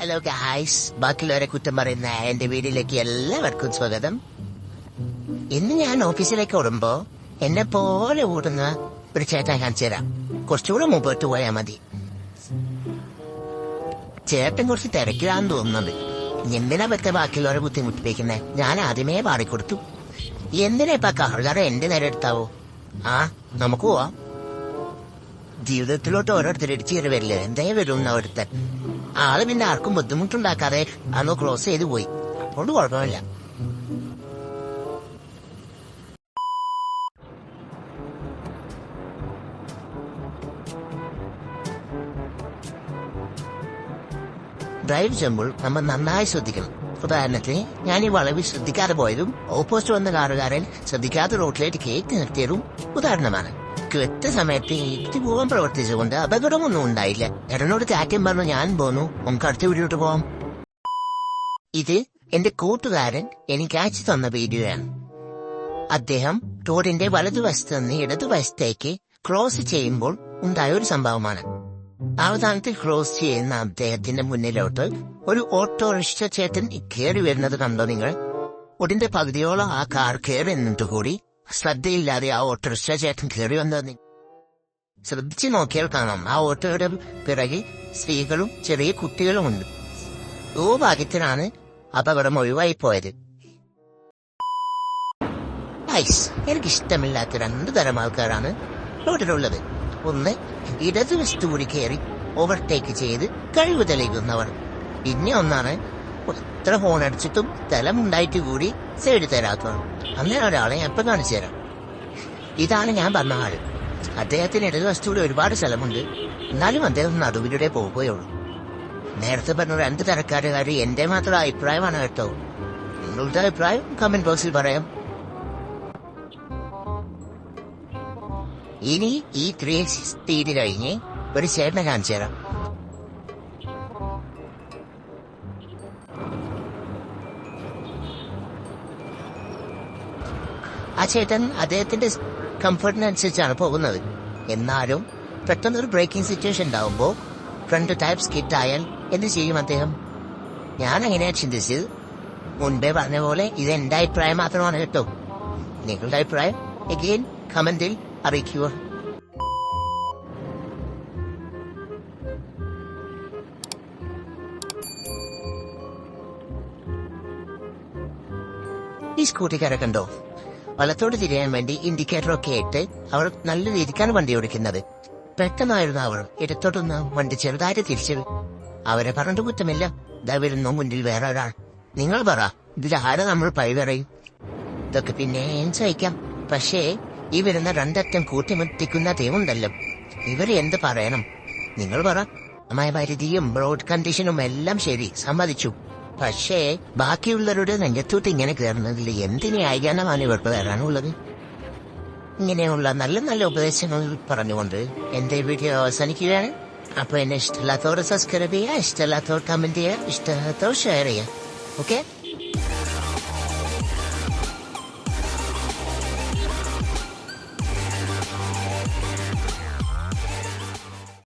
Hello guys ബാക്കിയുള്ളവരെ കുറ്റം പറയുന്ന എന്റെ വീട്ടിലേക്ക് എല്ലാവർക്കും സ്വാഗതം. ഇന്ന് ഞാൻ ഓഫീസിലേക്ക് ഓടുമ്പോ എന്നെ പോലെ ഓടുന്ന ഒരു ചേട്ടൻ കാണിച്ചു തരാം. കുറച്ചുകൂടെ മുമ്പോട്ട് പോയാൽ മതി. ചേട്ടൻ കുറച്ച് തിരക്കിലാന്ന് തോന്നുന്നത് എന്തിനാ പറ്റ ബാക്കിയുള്ളവരെ ബുദ്ധിമുട്ടിപ്പിക്കുന്നേ? ഞാൻ ആദ്യമേ പാടിക്കൊടുത്തു എന്തിനാ ഇപ്പൊ കഹളുകാരെ എന്റെ നേരെ എടുത്താവോ? ആ നമുക്ക് പോവാം. ജീവിതത്തിലോട്ട് ഓരോരുത്തർ ഇടിച്ചു കയറി വരില്ലേ? എന്തേ വരും ഒരുത്തൻ? ആൾ പിന്നെ ആർക്കും ബുദ്ധിമുട്ടുണ്ടാക്കാതെ അന്ന് ക്ലോസ് ചെയ്ത് പോയി. അതുകൊണ്ട് കുഴപ്പമില്ല. ഡ്രൈവ് ചെയ്യുമ്പോൾ നമ്മൾ നന്നായി ശ്രദ്ധിക്കണം. ഉദാഹരണത്തിന് ഞാൻ ഈ വളവിൽ ശ്രദ്ധിക്കാതെ പോയതും ഓപ്പോസിറ്റ് വന്ന കാറുകാരൻ ശ്രദ്ധിക്കാത്ത റോഡിലേക്ക് കേക്ക് നിർത്തിയതും ഉദാഹരണമാണ്. കൃത്യസമയത്ത് പോകാൻ പ്രവർത്തിച്ചുകൊണ്ട് അപകടമൊന്നും ഉണ്ടായില്ല. എടനോട് ചാറ്റം പറഞ്ഞു ഞാൻ പോന്നു. നമുക്ക് അടുത്ത വീട്ടിലോട്ട് പോവാം. ഇത് എന്റെ കൂട്ടുകാരൻ എനിക്ക് അയച്ചു തന്ന വീഡിയോയാണ്. അദ്ദേഹം റോഡിന്റെ വലതുവശത്ത് നിന്ന് ഇടതുവശത്തേക്ക് ക്രോസ് ചെയ്യുമ്പോൾ ഉണ്ടായ ഒരു സംഭവമാണ്. അവസാനത്തിൽ ക്രോസ് ചെയ്യുന്ന അദ്ദേഹത്തിന്റെ മുന്നിലോട്ട് ഒരു ഓട്ടോറിക്ഷ ചേട്ടൻ കയറി വരുന്നത് കണ്ടോ നിങ്ങൾ? ഒടിന്റെ പകുതിയോളം ആ കാർ കയറി നിന്നിട്ട് കൂടി ശ്രദ്ധയില്ലാതെ ആ ഓട്ടോറിക്ഷ ചേട്ടൻ കയറി വന്നത് ശ്രദ്ധിച്ചു നോക്കിയാൽ കാണാം. ആ ഓട്ടോയുടെ പിറകിൽ സ്ത്രീകളും ചെറിയ കുട്ടികളുമുണ്ട് ഓ ഭാഗ്യത്തിനാണ് അപകടം ഒഴിവായി പോയത്. ഐസ് എനിക്കിഷ്ടമില്ലാത്ത രണ്ടു തരം ആൾക്കാരാണ് റോഡിലുള്ളത്. ഒന്ന് ഇടതുവശത്തു കൂടി കയറി ഓവർടേക്ക് ചെയ്ത് കഴിവ് തെളിയിക്കുന്നവർ. പിന്നെ ഒന്നാണ് എത്ര ഫോൺ അടിച്ചിട്ടും സ്ഥലമുണ്ടായിട്ട് കൂടി സൈഡ് തരാത്തവർ. അങ്ങനെ ഒരാളെ എപ്പം കാണിച്ചു തരാം. ഇതാണ് ഞാൻ പറഞ്ഞ ആൾ. അദ്ദേഹത്തിന് ഇടതുവശത്തൂടെ ഒരുപാട് സ്ഥലമുണ്ട്. എന്നാലും അദ്ദേഹം നടുവിലൂടെ പോകുകയുള്ളൂ നേരത്തെ പറഞ്ഞ രണ്ട് തരക്കാരുകാർ എന്റെ മാത്രം അഭിപ്രായമാണ് കേട്ടോ. നിങ്ങളുടെ അഭിപ്രായം കമന്റ് ബോക്സിൽ പറയാം. ഇനി ഈ ത്രീ സ്പീഡ് കഴിഞ്ഞ് ഒരു ചേട്ടനെ കാണിച്ചു തരാം. ആ ചേട്ടൻ അദ്ദേഹത്തിന്റെ കംഫർട്ടിനനുസരിച്ചാണ് പോകുന്നത്. എന്നാലും പെട്ടെന്ന് ഒരു ബ്രേക്കിംഗ് സിറ്റുവേഷൻ ഉണ്ടാവുമ്പോൾ ഫ്രണ്ട് ടൈപ്പ് സ്കിറ്റ് ആയാൽ എന്ത് ചെയ്യും അദ്ദേഹം? ഞാൻ അങ്ങനെയാ ചിന്തിച്ചത്. മുൻപേ പറഞ്ഞ പോലെ ഇത് എന്റെ അഭിപ്രായം മാത്രമാണ് കേട്ടോ. നിങ്ങളുടെ അഭിപ്രായം എഗെയിൻ കമന്റിൽ അറിയിക്കുക. ഈ സ്കൂട്ടിക്കാരെ കണ്ടോ? വലത്തോട് തിരിയാൻ വേണ്ടി ഇൻഡിക്കേറ്റർ ഒക്കെ ഇട്ട് അവർ നല്ല രീതിക്കാണ് വണ്ടി ഓടിക്കുന്നത്. പെട്ടെന്നായിരുന്നു അവർ ഇടത്തോട്ടൊന്ന് വണ്ടി ചെറുതായിട്ട് തിരിച്ചത് അവരെ പറഞ്ഞിട്ട് കുറ്റമില്ല. ഇതാ വരുന്നു മുന്നിൽ വേറെ ഒരാൾ. നിങ്ങൾ പറ ഇതിൽ ആരെ നമ്മൾ പഴി പറയും? ഇതൊക്കെ പിന്നെയും സഹിക്കാം. പക്ഷേ ഈ വരുന്ന രണ്ടറ്റം കൂട്ടിമുട്ടിക്കുന്ന ദൈവമുണ്ടല്ലോ ഇവർ എന്ത് പറയണം? നിങ്ങൾ പറ. അമ്മായ പരിധിയും റോഡ് കണ്ടീഷനും എല്ലാം ശരി. സമ്മതിച്ചു. പക്ഷേ ബാക്കിയുള്ളവരുടെ നെഞ്ചത്തോട്ട് ഇങ്ങനെ കയറുന്നതിൽ എന്തിനെ അയകാനമാണ് ഇവർക്ക് വരാനുള്ളത്? ഇങ്ങനെയുള്ള നല്ല നല്ല ഉപദേശങ്ങൾ പറഞ്ഞുകൊണ്ട് എന്റെ വീഡിയോ അവസാനിക്കുകയാണ്. അപ്പൊ എന്നെ ഇഷ്ടമില്ലാത്തവർ സബ്സ്ക്രൈബ് ചെയ്യുക ഇഷ്ടമില്ലാത്തവർ കമന്റ് ചെയ്യുക ഇഷ്ടമില്ലാത്തവർ ഷെയർ ചെയ്യുക. ഓക്കെ